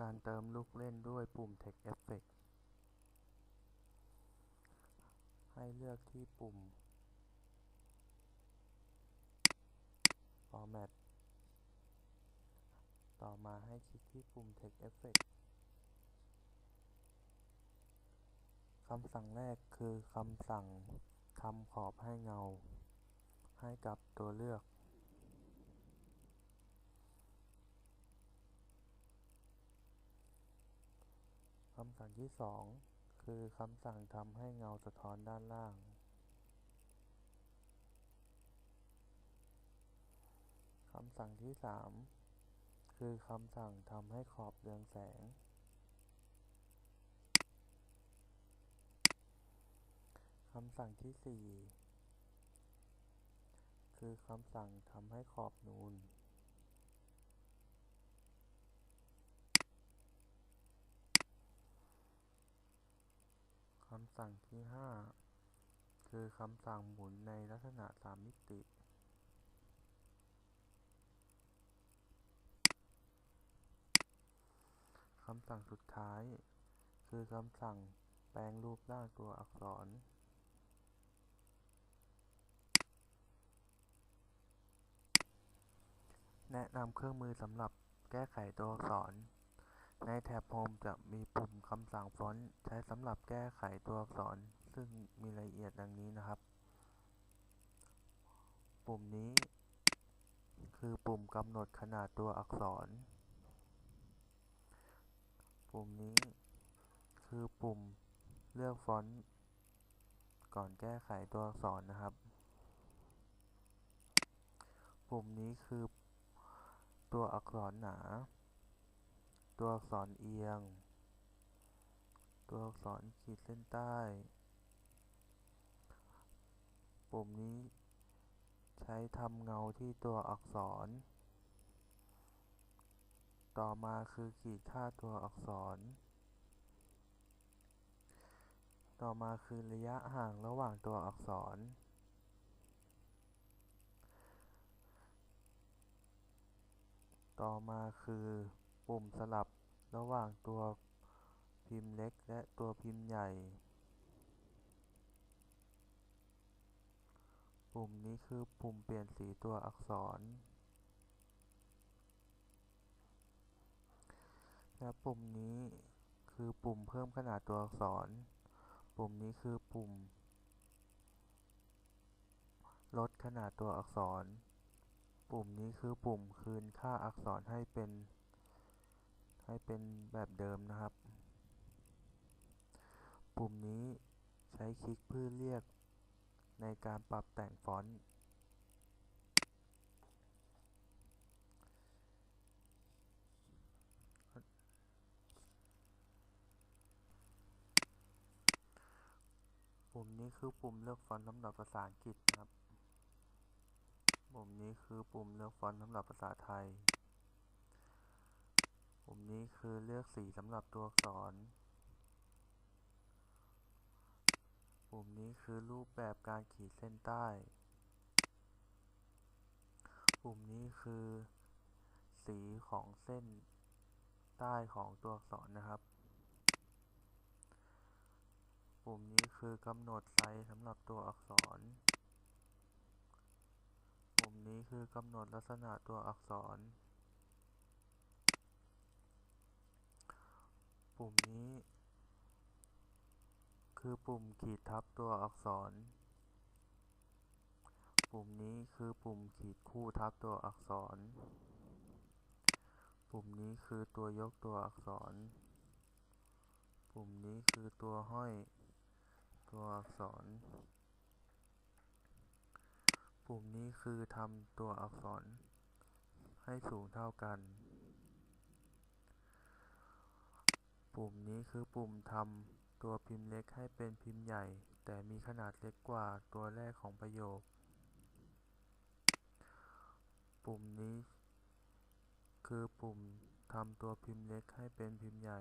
การเติมลูกเล่นด้วยปุ่ม Text Effect ให้เลือกที่ปุ่ม Format ต่อมาให้คลิกที่ปุ่ม Text Effect คำสั่งแรกคือคำสั่งทำขอบให้เงา ให้กับตัวเลือกำสั่งที่สองคือคำสั่งทำให้เงาสะท้อนด้านล่าง คำสั่งที่สามคือคำสั่งทำให้ขอบเรืองแสง คำสั่งที่สี่คือคำสั่งทำให้ขอบนูน คำ สั่งที่ห้าคือคำสั่งหมุนในลักษณะสามมิติ คำสั่งสุดท้าย คือคำสั่งแปลงรูปร่างตัวอักษรแนะนำเครื่องมือสำหรับแก้ไขตัวอักษร ในแถบโฮมจะมีปุ่มคำสั่งฟอนต์ใช้สำหรับแก้ไขตัวอักษร ซึ่งมีรายละเอียดดังนี้นะครับ ปุ่มนี้ คือปุ่มกำหนดขนาดตัวอักษร ปุ่มนี้ คือปุ่มเลือกฟอนต์ก่อนแก้ไขตัวอักษรนะครับ ปุ่มนี้คือตัวอักษรหนา ตัวอักษรเอียง ตัวอักษรขีดเส้นใต้ ปุ่มนี้ใช้ทำเงาที่ตัวอักษร ต่อมาคือขีดค่าตัวอักษร ต่อมาคือระยะห่างระหว่างตัวอักษร ต่อมาคือ ปุ่มสลับระหว่างตัวพิมพ์เล็กและตัวพิมพ์ใหญ่ ปุ่มนี้คือปุ่มเปลี่ยนสีตัวอักษร และปุ่มนี้คือปุ่มเพิ่มขนาดตัวอักษร ปุ่มนี้คือปุ่ม ลดขนาดตัวอักษร ปุ่มนี้คือปุ่มคืนค่าอักษรให้เป็น ให้เป็นแบบเดิมนะครับ ปุ่มนี้ใช้คลิกเพื่อเรียกในการปรับแต่งฟอนต์ ปุ่มนี้คือปุ่มเลือกฟอนต์สำหรับภาษาอังกฤษครับ ปุ่มนี้คือปุ่มเลือกฟอนต์สำหรับภาษาไทย คือเลือกสีสำหรับตัวอักษร ปุ่มนี้คือรูปแบบการขีดเส้นใต้ ปุ่มนี้คือ สีของเส้นใต้ของตัวอักษรนะครับ ปุ่มนี้คือกำหนดไซส์สำหรับตัวอักษร ปุ่มนี้คือกำหนดลักษณะตัวอักษร ปุ่มนี้ คือปุ่มขีดทับตัวอักษร ปุ่มนี้คือปุ่มขีดคู่ทับตัวอักษร ปุ่มนี้คือตัวยกตัวอักษร ปุ่มนี้คือตัวห้อย ตัวอักษร ปุ่มนี้คือทำตัวอักษร ให้สูงเท่ากัน ปุ่มนี้คือปุ่มทำตัวพิมพ์เล็กให้เป็นพิมพ์ใหญ่ แต่มีขนาดเล็กกว่าตัวแรกของประโยค ปุ่มนี้คือปุ่มทำตัวพิมพ์เล็กให้เป็นพิมพ์ใหญ่